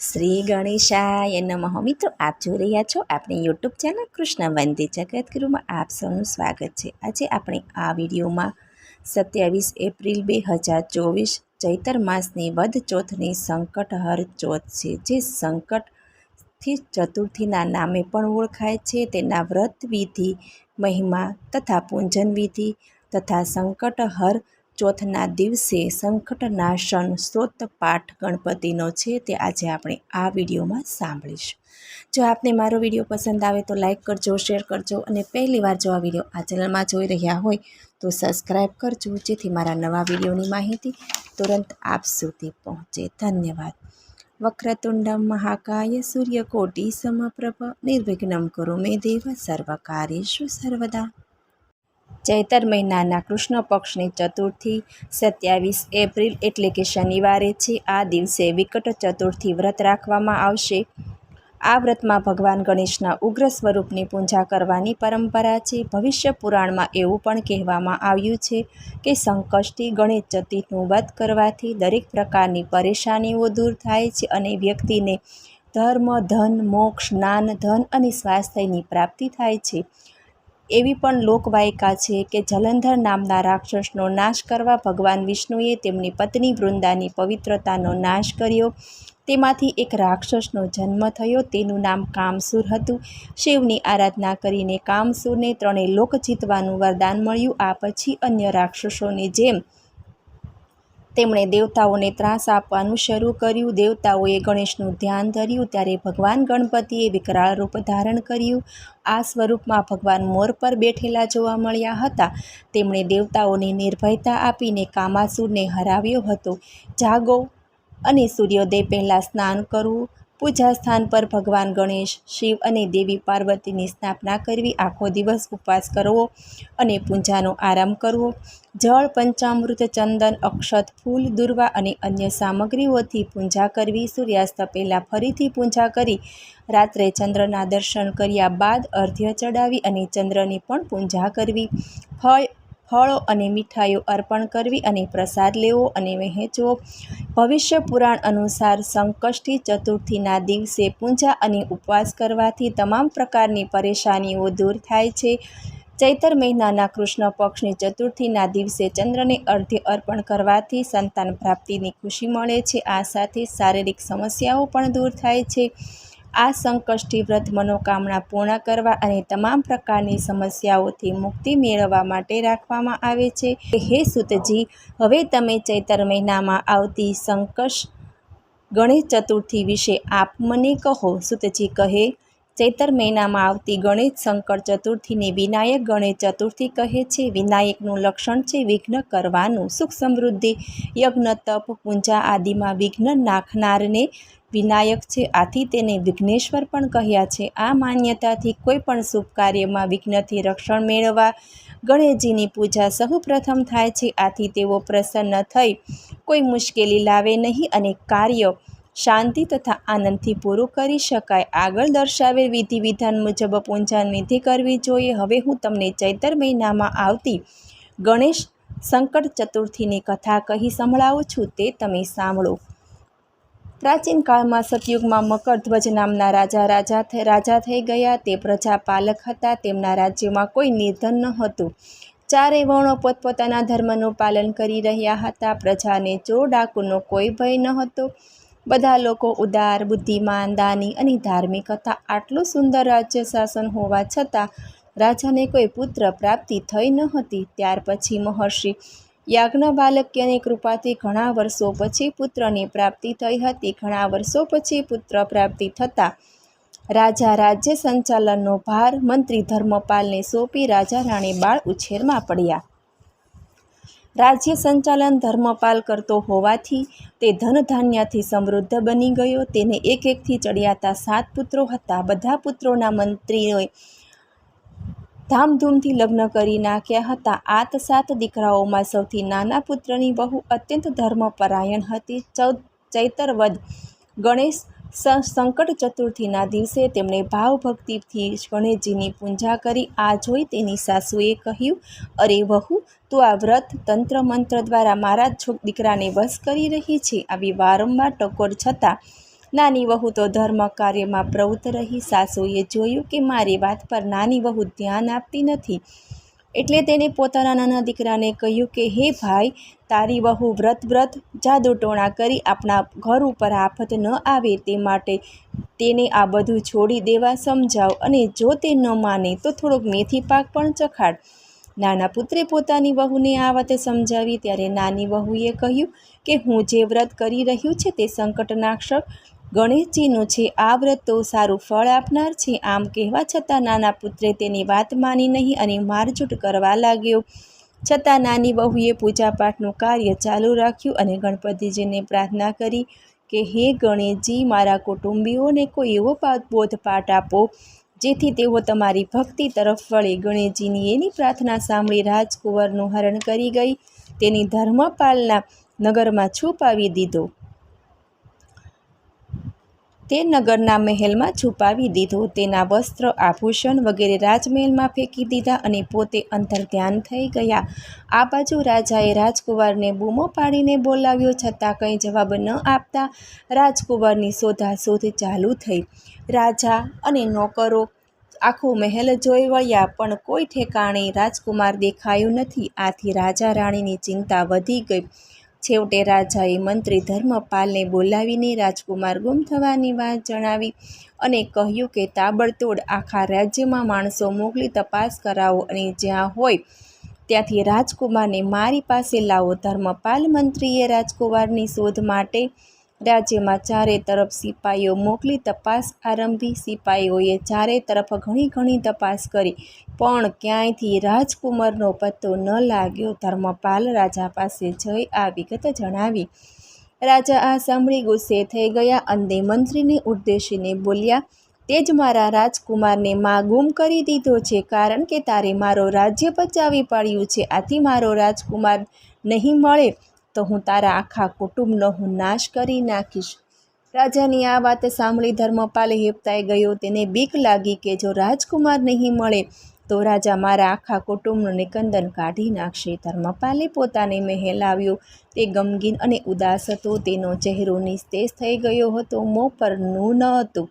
શ્રી ગણેશાય નમઃ. મિત્રો, આપ જોઈ રહ્યા છો આપણી યુટ્યુબ ચેનલ કૃષ્ણ વંદે જગતગુરુમાં આપ સૌનું સ્વાગત છે. આજે આપણે આ વિડીયોમાં સત્યાવીસ એપ્રિલ બે હજાર ચોવીસ ચૈતર માસની વધ ચોથની સંકટહર ચોથ છે, જે સંકટથી ચતુર્થીના નામે પણ ઓળખાય છે. તેના વ્રત વિધિ, મહિમા તથા પૂંજન વિધિ તથા સંકટહર ચોથના દિવસે સંકટનાશન સ્ત્રોત પાઠ ગણપતિનો છે તે આજે આપણે આ વિડીયોમાં સાંભળીશું. જો આપને મારો વીડિયો પસંદ આવે તો લાઇક કરજો, શેર કરજો અને પહેલી વાર જો આ વીડિયો આ ચેનલમાં જોઈ રહ્યા હોય તો સબસ્ક્રાઈબ કરજો, જેથી મારા નવા વિડીયોની માહિતી તુરંત આપ સુધી પહોંચે. ધન્યવાદ. વક્રતુંડમ મહાકાય સૂર્યકોટી સમપ્રભ, નિર્વિઘ્નમ કરો મેં દેવ સર્વકારીશું સર્વદા. ચૈતર મહિનાના કૃષ્ણ પક્ષની ચતુર્થી સત્યાવીસ એપ્રિલ એટલે કે શનિવારે છે. આ દિવસે વિકટ ચતુર્થી વ્રત રાખવામાં આવશે. આ વ્રતમાં ભગવાન ગણેશના ઉગ્ર સ્વરૂપની પૂજા કરવાની પરંપરા છે. ભવિષ્ય પુરાણમાં એવું પણ કહેવામાં આવ્યું છે કે સંકષ્ટી ગણેશ ચતુર્થીનું વ્રત કરવાથી દરેક પ્રકારની પરેશાનીઓ દૂર થાય છે અને વ્યક્તિને ધર્મ, ધન, મોક્ષ, જ્ઞાન, ધન અને સ્વાસ્થ્યની પ્રાપ્તિ થાય છે. એવી પણ લોકવાયકા છે કે જલંધર નામના રાક્ષસનો નાશ કરવા ભગવાન વિષ્ણુએ તેમની પત્ની વૃંદાની પવિત્રતાનો નાશ કર્યો. તેમાંથી એક રાક્ષસનો જન્મ થયો. તેનું નામ કામસુર હતું. શિવની આરાધના કરીને કામસુરને ત્રણેય લોક જીતવાનું વરદાન મળ્યું. આ પછી અન્ય રાક્ષસોની જેમ તેમણે દેવતાઓને ત્રાસ આપવાનું શરૂ કર્યું. દેવતાઓએ ગણેશનું ધ્યાન ધર્યું, ત્યારે ભગવાન ગણપતિએ વિકરાળ રૂપ ધારણ કર્યું. આ સ્વરૂપમાં ભગવાન મોર પર બેઠેલા જોવા મળ્યા હતા. તેમણે દેવતાઓને નિર્ભયતા આપીને કામાસુરને હરાવ્યો હતો. જાગો અને સૂર્યોદય પહેલાં સ્નાન કરવું પૂજા સ્થાન પર ભગવાન ગણેશ, શિવ અને દેવી પાર્વતીની સ્થાપના કરવી આખો દિવસ ઉપવાસ કરવો અને પૂજાનો આરામ કરવો. જળ, પંચામૃત, ચંદન, અક્ષત, ફૂલ, દુર્વા અને અન્ય સામગ્રીઓથી પૂજા કરવી. સૂર્યાસ્ત પહેલાં ફરીથી પૂજા કરી, રાત્રે ચંદ્રના દર્શન કર્યા બાદ અર્ધ્ય ચડાવી અને ચંદ્રની પણ પૂજા કરવી. ફળ ફળો અને મીઠાઈઓ અર્પણ કરવી અને પ્રસાદ લેવો અને વહેંચવો. ભવિષ્ય પુરાણ અનુસાર સંકષ્ટી ચતુર્થીના દિવસે પૂજા અને ઉપવાસ કરવાથી તમામ પ્રકારની પરેશાનીઓ દૂર થાય છે. ચૈતર મહિનાના કૃષ્ણ પક્ષની ચતુર્થીના દિવસે ચંદ્રને અર્ધ્ય અર્પણ કરવાથી સંતાન પ્રાપ્તિની ખુશી મળે છે. આ સાથે શારીરિક સમસ્યાઓ પણ દૂર થાય છે. આ સંકષ્ટી વ્રત મનોકામના પૂર્ણ કરવા અને તમામ પ્રકારની સમસ્યાઓથી મુક્તિ મેળવવા માટે રાખવામાં આવે છે. હે સુતજી, હવે તમે ચૈતર મહિનામાં આવતી સંકશ ગણેશ ચતુર્થી વિશે આપ મને કહો. સુતજી કહે, ચૈતર મહિનામાં આવતી ગણેશ શંકર ચતુર્થીને વિનાયક ગણેશ ચતુર્થી કહે છે. વિનાયકનું લક્ષણ છે વિઘ્ન કરવાનું. સુખ સમૃદ્ધિ, યજ્ઞ, તપ, પૂજા આદિમાં વિઘ્ન નાખનારને વિનાયક છે. આથી તેને વિઘ્નેશ્વર પણ કહ્યા છે. આ માન્યતાથી કોઈ પણ શુભ કાર્યમાં વિઘ્નથી રક્ષણ મેળવવા ગણેશજીની પૂજા સૌપ્રથમ થાય છે. આથી તેઓ પ્રસન્ન થઈ કોઈ મુશ્કેલી લાવે નહીં અને કાર્ય શાંતિ તથા આનંદથી પૂરું કરી શકાય. આગળ દર્શાવેલ વિધિ વિધાન મુજબ પૂંજન વિધિ કરવી જોઈએ. હવે હું તમને ચૈતર મહિનામાં આવતી ગણેશ સંકટ ચતુર્થીની કથા કહી સંભળાવું છું. તે તમે સાંભળો. પ્રાચીન કાળમાં સતયુગમાં મકરધ્વજ નામના રાજા રાજા રાજા થઈ ગયા. તે પ્રજા પાલક હતા. તેમના રાજ્યમાં કોઈ નિર્ધન ન હતું. ચારેય વર્ણો પોતપોતાના ધર્મનું પાલન કરી રહ્યા હતા. પ્રજાને ચોર ડાકુનો કોઈ ભય ન હતો. બધા લોકો ઉદાર, બુદ્ધિમાન, દાની અને ધાર્મિક હતા. આટલું સુંદર રાજ્ય શાસન હોવા છતાં રાજાને કોઈ પુત્ર પ્રાપ્તિ થઈ ન હતી. ત્યાર પછી મહર્ષિ યાજ્ઞવાલક્યની કૃપાથી ઘણા વર્ષો પછી પુત્રની પ્રાપ્તિ થઈ હતી. ઘણા વર્ષો પછી પુત્ર પ્રાપ્તિ થતાં રાજા રાજ્ય સંચાલનનો ભાર મંત્રી ધર્મપાલને સોંપી રાજા રાણી બાળ ઉછેરમાં પડ્યા. રાજ્ય સંચાલન ધર્મપાલ કરતો હોવાથી તે ધનધાન્યથી સમૃદ્ધ બની ગયો. તેને એક એકથી ચડિયાતા સાત પુત્રો હતા. બધા પુત્રોના મંત્રીઓએ ધામધૂમથી લગ્ન કરી નાખ્યા હતા. આત સાત દીકરાઓમાં સૌથી નાના પુત્રની બહુ અત્યંત ધર્મપરાયણ હતી. ચૌદ, ચૈતરવદ ગણેશ સંકટ ચતુર્થીના દિવસે તેમણે ભાવભક્તિથી ગણેશજીની પૂજા કરી. આ જોઈ તેની સાસુએ કહ્યું, અરે વહુ, તું આ વ્રત તંત્ર મંત્ર દ્વારા મારા દીકરાને વશ કરી રહી છે. આવી વારંવાર ટકોર છતાં નાની વહુ તો ધર્મ કાર્યમાં પ્રવૃત્ત રહી. સાસુએ જોયું કે મારી વાત પર નાની વહુ ધ્યાન આપતી નથી. એટલે તેને પોતાના નાના દીકરાને કહ્યું કે, હે ભાઈ, તારી વહુ વ્રત વ્રત જાદુટોણા કરી આપણા ઘર ઉપર આફત ન આવે તે માટે તેને આ બધું છોડી દેવા સમજાવ અને જો તે ન માને તો થોડોક મેથી પાક પણ ચખાડ. નાના પુત્રે પોતાની વહુને આ વાત સમજાવી ત્યારે નાની વહુએ કહ્યું કે, હું જે વ્રત કરી રહ્યું છે તે સંકટનાશક ગણેશજીનું છે આ વ્રત તો સારું ફળ આપનાર છે. આમ કહેવા છતાં નાના પુત્રે તેની વાત માની નહીં અને મારઝૂટ કરવા લાગ્યો. છતાં નાની વહુએ પૂજાપાઠનું કાર્ય ચાલુ રાખ્યું અને ગણપતિજીને પ્રાર્થના કરી કે, હે ગણેશજી, મારા કુટુંબીઓને કોઈ એવો બોધપાઠ આપો, જેથી તેઓ તમારી ભક્તિ તરફ વળે. ગણેશજીની એની પ્રાર્થના સાંભળી રાજકુંવરનું હરણ કરી ગઈ. તેની ધર્મપાલના નગરમાં છુપાવી દીધો. તે નગરના મહેલમાં છુપાવી દીધો. તેના વસ્ત્ર, આભૂષણ વગેરે રાજમહેલમાં ફેંકી દીધા અને પોતે અંતર ધ્યાન થઈ ગયા. આ બાજુ રાજાએ રાજકુંવરને બૂમો પાડીને બોલાવ્યો છતાં કંઈ જવાબ ન આપતા રાજકુંવરની શોધાશોધ ચાલુ થઈ. રાજા અને નોકરો આખું મહેલ જોઈ વળ્યા, પણ કોઈ ઠેકાણે રાજકુમાર દેખાયો નથી. આથી રાજા રાણીની ચિંતા વધી ગઈ. છેવટે રાજાએ મંત્રી ધર્મપાલને બોલાવીને રાજકુમાર ગુમ થવાની વાત જણાવી અને કહ્યું કે તાબડતોડ આખા રાજ્યમાં માણસો મોકલી તપાસ કરાવો અને જ્યાં હોય ત્યાંથી રાજકુમારને મારી પાસે લાવો. ધર્મપાલ મંત્રીએ રાજકુમારની શોધ માટે રાજ્યમાં ચારે તરફ સિપાઈઓ મોકલી તપાસ આરંભી. સિપાઈઓએ ચારે તરફ ઘણી ઘણી તપાસ કરી, પણ ક્યાંયથી રાજકુમારનો પત્તો ન લાગ્યો ધર્મપાલ રાજા પાસે જઈ આ વિગત જણાવી. રાજા આ સાંભળી ગુસ્સે થઈ ગયા અને મંત્રીને ઉદ્દેશીને બોલ્યા, તે જ મારા રાજકુમારને માં ગુમ કરી દીધો છે, કારણ કે તારે મારો રાજ્ય બચાવી પાડ્યું છે. આથી મારો રાજકુમાર નહીં મળે તો હું તારા આખા કુટુંબનો હું નાશ કરી નાખીશ. રાજાની આ વાત સાંભળી ધર્મપાલ હેપતાઈ ગયો. તેને બીક લાગી કે જો રાજકુમાર નહીં મળે, તો રાજા મારા આખા કુટુંબનું નિકંદન કાઢી નાખશે. ધર્મપાલે પોતાને મહેલ આવ્યો. તે ગમગીન અને ઉદાસ હતો. તેનો ચહેરો નિસ્તેજ થઈ ગયો હતો. મોં પરનું ન હતું.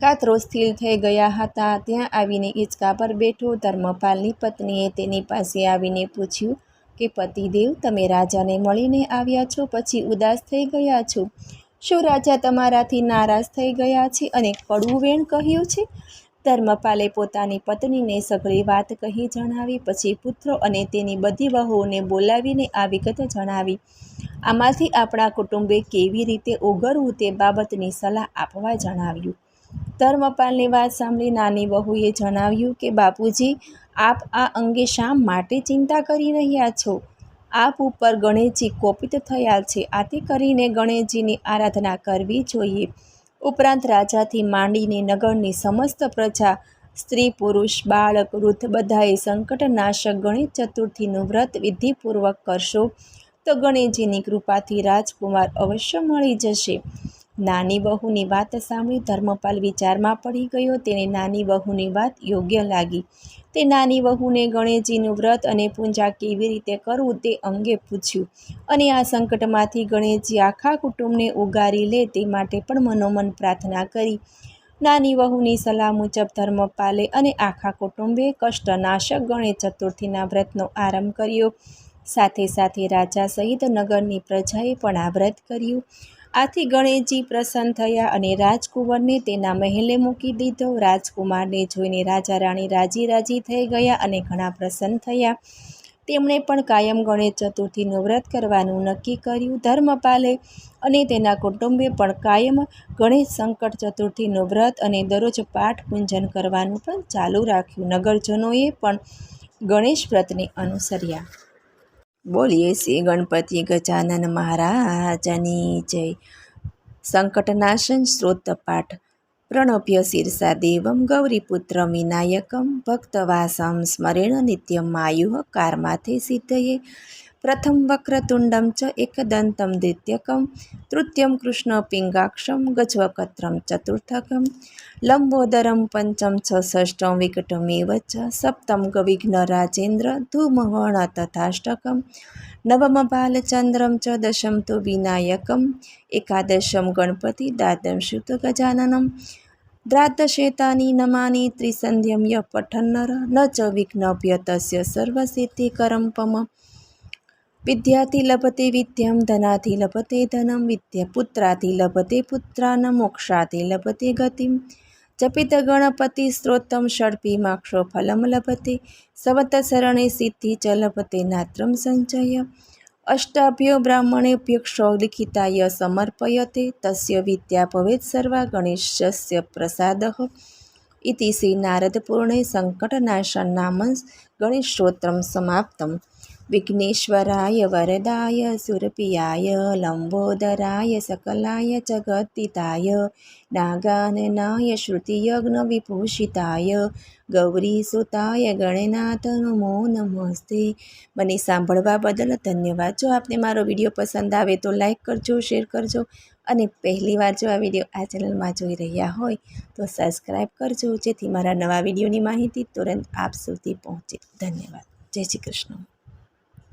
કાતરો સ્થિર થઈ ગયા હતા. ત્યાં આવીને હિંચકા પર બેઠો. ધર્મપાલની પત્નીએ તેની પાસે આવીને પૂછ્યું કે પતિદેવ, તમે રાજાને મળીને આવ્યા છો, પછી ઉદાસ થઈ ગયા છો. શું રાજા તમારાથી નારાજ થઈ ગયા છે અને કડવું વેણ કહ્યું છે? ધર્મપાલે પોતાની પત્નીને સઘળી વાત કહી જણાવી, પછી પુત્રો અને તેની બધી વહુઓને બોલાવીને આ વિગત જણાવી. આમાંથી આપણા કુટુંબે કેવી રીતે ઉગરવું તે બાબતની સલાહ આપવા જણાવ્યું. ધર્મપાલની વાત સાંભળી નાની વહુએ જણાવ્યું કે, બાપુજી, આપ આ અંગે શા માટે ચિંતા કરી રહ્યા છો? આપ ઉપર ગણેશજી કોપિત થયા છે. આથી કરીને ગણેશજીની આરાધના કરવી જોઈએ. ઉપરાંત રાજાથી માંડીને નગરની સમસ્ત પ્રજા, સ્ત્રી, પુરુષ, બાળક, વૃદ્ધ બધાએ સંકટનાશક ગણેશ ચતુર્થીનું વ્રત વિધિપૂર્વક કરશો તો ગણેશજીની કૃપાથી રાજકુમાર અવશ્ય મળી જશે. નાની વહુની વાત સાંભળી ધર્મપાલ વિચારમાં પડી ગયો. તેને નાની વહુની વાત યોગ્ય લાગી. તે નાની વહુને ગણેશજીનું વ્રત અને પૂજા કેવી રીતે કરવું તે અંગે પૂછ્યું અને આ સંકટમાંથી ગણેશજી આખા કુટુંબને ઉગારી લે તે માટે પણ મનોમન પ્રાર્થના કરી. નાની વહુની સલાહ મુજબ ધર્મપાલે અને આખા કુટુંબે કષ્ટનાશક ગણેશ ચતુર્થીના વ્રતનો આરંભ કર્યો. સાથે સાથે રાજા સહિત નગરની પ્રજાએ પણ આ વ્રત કર્યું. આથી ગણેશજી પ્રસન્ન થયા અને રાજકુંવરને તેના મહેલે મૂકી દીધો. રાજકુમારને જોઈને રાજા રાણી રાજી રાજી થઈ ગયા અને ઘણા પ્રસન્ન થયા. તેમણે પણ કાયમ ગણેશ ચતુર્થીનું વ્રત કરવાનું નક્કી કર્યું. ધર્મપાલે અને તેના કુટુંબે પણ કાયમ ગણેશ સંકટ ચતુર્થીનું વ્રત અને દરરોજ પાઠ પૂંજન કરવાનું પણ ચાલુ રાખ્યું. નગરજનોએ પણ ગણેશ વ્રતને અનુસર્યા. બોલીએ શ્રી ગણપતિ ગજાનન મહારાજની જય. સંકટનાશન સ્ત્રોતપાઠ પ્રણભ્ય શીર્ષા દેવમ ગૌરીપુત્ર વિનાયકમ ભક્તવાસમ સ્મરેણ નિત્યમ આયુઃ કારમાથે સિદ્ધયે. પ્રથમ વક્રતુંડમ ચ એકદંતમ દ્વિતીયકમ તૃતીયમ કૃષ્ણપિંગાક્ષમ ગજવકત્રમ ચતુર્થકમ લંબોદરમ પંચમ ચ ષષ્ઠમ વિકટમેવ ચ સપ્તમ વિઘ્નરાજેન્દ્ર ધૂમવર્ણ તથાષ્ટકમ નવમ બાલચંદ્રમ ચ દશમ તો વિનાયકમ એકાદશમ ગણપતિ દ્વાદશમ તુ ગજાનનમ દ્રાદશેતાની નમાની ત્રિસંધ્યમ ય પઠન્નર ન ચ વિઘ્નભ્ય તસ્ય સર્વસિદ્ધિકરમ પમ વિદ્યાથી લભતે વિદ્યમ ધનાથી લભતે ધનમ વિદ્યા પુત્રાથી લભતે પુત્રાન મોક્ષાથી લભતે ગતિમ જપિત ગણપતિ સ્ત્રોતમ ષડપીમાક્ષો ફલમ લભતે સવતસરણે સિદ્ધિ ચ લભતે નાત્રમ સંચય અષ્ટાભ્યો બ્રાહ્મણેભ્યક્ષો લિખિતાય સમર્પયતે તસ્ય વિદ્યા ભવેત સર્વા ગણેશસ્ય પ્રસાદ ઇતિ શ્રી નારદપૂર્ણે સંકટનાશન નામ ગણેશસ્તોત્રમ સમાપ્તમ વિઘ્નેશ્વરાય વરદાય સુરપિયાય લંબોદરાય સકલાય જગતિતાય નાગાનનાય શ્રુતિયજ્ઞ વિભૂષિતાય ગૌરીસુતાય ગણનાથ નમો નમસ્તે મને સાંભળવા બદલ ધન્યવાદ. જો આપને મારો વીડિયો પસંદ આવે તો લાઈક કરજો, શેર કરજો અને પહેલીવાર જો આ વીડિયો આ ચેનલમાં જોઈ રહ્યા હોય તો સબસ્ક્રાઈબ કરજો, જેથી મારા નવા વિડીયોની માહિતી તુરંત આપ સુધી પહોંચે. ધન્યવાદ. જય શ્રી કૃષ્ણ.